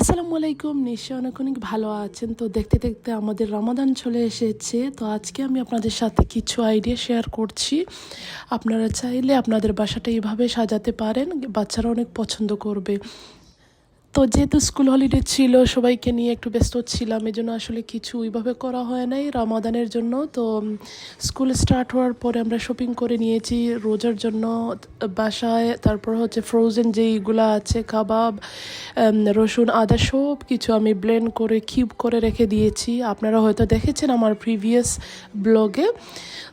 আসসালামু আলাইকুম নিশ্চয় অনেক অনেক ভালো আছেন। তো দেখতে দেখতে আমাদের রমাদান চলে এসেছে। তো আজকে আমি আপনাদের সাথে কিছু আইডিয়া শেয়ার করছি। আপনারা চাইলে আপনাদের বাসাটা এইভাবে সাজাতে পারেন, বাচ্চারা অনেক পছন্দ করবে। তো যেহেতু স্কুল হলিডে ছিল, সবাইকে নিয়ে একটু ব্যস্ত ছিলাম এই জন্য আসলে কিছু ওইভাবে করা হয় নাই রামাদানের জন্য। তো স্কুল স্টার্ট হওয়ার পরে আমরা শপিং করে নিয়েছি রোজার জন্য বাসায়। তারপর হচ্ছে ফ্রোজেন যেইগুলো আছে, কাবাব রসুন, আদা সব কিছু আমি ব্লেন্ড করে কিউব করে রেখে দিয়েছি। আপনারা হয়তো দেখেছেন আমার প্রিভিয়াস ব্লগে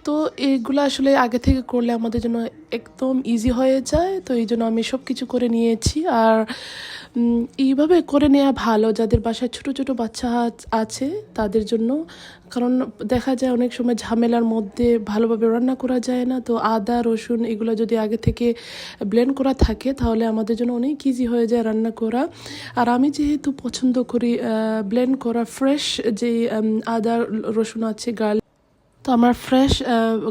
তো এইগুলো আসলে আগে থেকে করলে আমাদের জন্য একদম ইজি হয়ে যায়। তো এই জন্য আমি সব কিছু করে নিয়েছি। আর এইভাবে করে নেওয়া ভালো যাদের বাসায় ছোট ছোট বাচ্চা আছ- তাদের জন্য। কারণ দেখা যায় অনেক সময় ঝামেলার মধ্যে ভালোভাবে রান্না করা যায় না, তো আদা, রসুন এগুলো যদি আগে থেকে ব্লেন্ড করা থাকে, তাহলে আমাদের জন্য অনেক ইজি হয়ে যায় রান্না করা। আর আমি যেহেতু পছন্দ করি ব্লেন্ড করা ফ্রেশ যে আদা, রসুন আছে গার্লিক তো আমার ফ্রেশ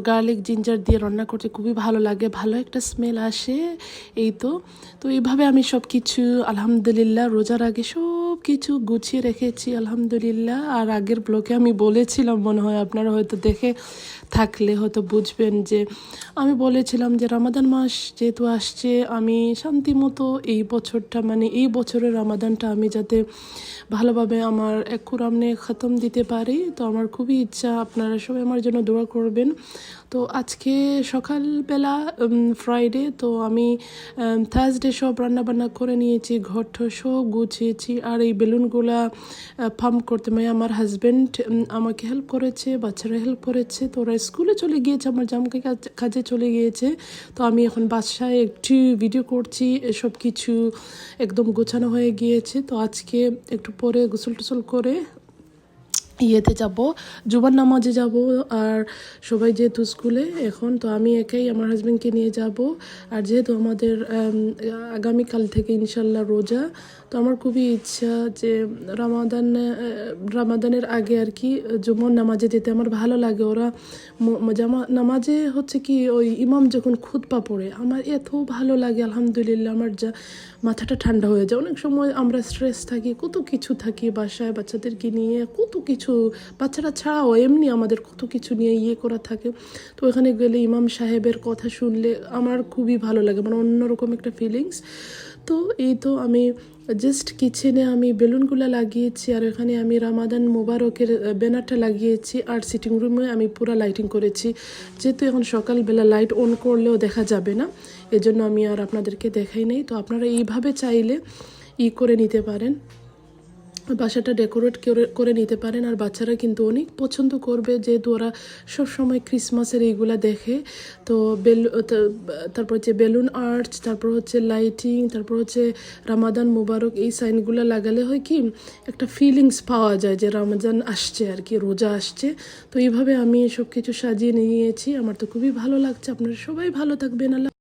গার্লিক জিঞ্জার দিয়ে রান্না করতে খুবই ভালো লাগে, ভালো একটা স্মেল আসে, এই তো। তো এইভাবে আমি সব কিছু আলহামদুলিল্লাহ, রোজার আগে সব কিছু গুছিয়ে রেখেছি, আলহামদুলিল্লাহ। আর আগের ব্লকে আমি বলেছিলাম, মনে হয় আপনারা হয়তো দেখে থাকলে হয়তো বুঝবেন যে আমি বলেছিলাম যে রমাদান মাস যেহেতু আসছে, আমি শান্তি মতো এই বছরটা মানে এই বছরের রমাদানটা আমি যাতে ভালোভাবে আমার এক কুরামনে খতম দিতে পারি। তো আমার খুবই ইচ্ছা, আপনারা সবাই আমার জন্য দোয়া করবেন। তো আজকে সকালবেলা ফ্রাইডে তো আমি থার্সডে সব রান্নাবান্না করে নিয়েছি ঘর সব গুছিয়েছি। আর এই বেলুনগুলা পাম্প করতে মানে আমার হাজব্যান্ড আমাকে হেল্প করেছে, বাচ্চারা হেল্প করেছে। তো ওরা স্কুলে চলে গিয়েছে, আমার জামকে কাজ- চলে গিয়েছে। তো আমি এখন বাসায় একটু ভিডিও করছি এসব কিছু একদম গোছানো হয়ে গিয়েছে। তো আজকে একটু পরে গোসল টোসল করে ইয়েতে যাব জুবান নামাজে যাব। আর সবাই যেহেতু স্কুলে এখন তো আমি একাই আমার হাজব্যান্ডকে নিয়ে যাব। আর যেহেতু আমাদের আগামীকাল থেকে ইনশাল্লাহ রোজা তো আমার খুবই ইচ্ছা যে রামাদান রামাদানের আগে আর কি জুমন নামাজে যেতে আমার ভালো লাগে। ওরা জামা, নামাজে হচ্ছে কি ওই ইমাম যখন খুতপা পড়ে, আমার এত ভালো লাগে, আলহামদুলিল্লাহ আমার যা মাথাটা ঠান্ডা হয়ে যায়। অনেক সময় আমরা স্ট্রেস থাকি, কত কিছু থাকি বাসায় বাচ্চাদেরকে নিয়ে, কত কিছু, বাচ্চারা ছাড়াও এমনি আমাদের কত কিছু নিয়ে ইয়ে করা থাকে। তো ওখানে গেলে ইমাম সাহেবের কথা শুনলে আমার খুবই ভালো লাগে মানে অন্যরকম একটা ফিলিংস তো এই তো আমি জাস্ট কিচেনে আমি বেলুনগুলো লাগিয়েছি আর এখানে আমি রামাদান মোবারকের ব্যানারটা লাগিয়েছি আর সিটিং রুমে আমি পুরো লাইটিং করেছি। যেহেতু এখন সকালবেলা লাইট অন করলেও দেখা যাবে না, এজন্য আমি আর আপনাদেরকে দেখাই নেই। তো আপনারা এইভাবে চাইলে ই করে নিতে পারেন। বাসাটা ডেকোরেট করে নিতে পারেন। আর বাচ্চারা কিন্তু অনেক পছন্দ করবে, যেহেতু ওরা সবসময় ক্রিসমাসের এইগুলা দেখে। তো বেল তারপর হচ্ছে বেলুন আর্ট তারপর হচ্ছে লাইটিং, তারপর হচ্ছে রামাদান মুবারক, এই সাইনগুলো লাগালে হয় কি, একটা ফিলিংস পাওয়া যায় যে রমজান আসছে আর কি, রোজা আসছে। তো এইভাবে আমি সব কিছু সাজিয়ে নিয়েছি। আমার তো খুবই ভালো লাগছে। আপনারা সবাই ভালো থাকবেন। আল্লাহ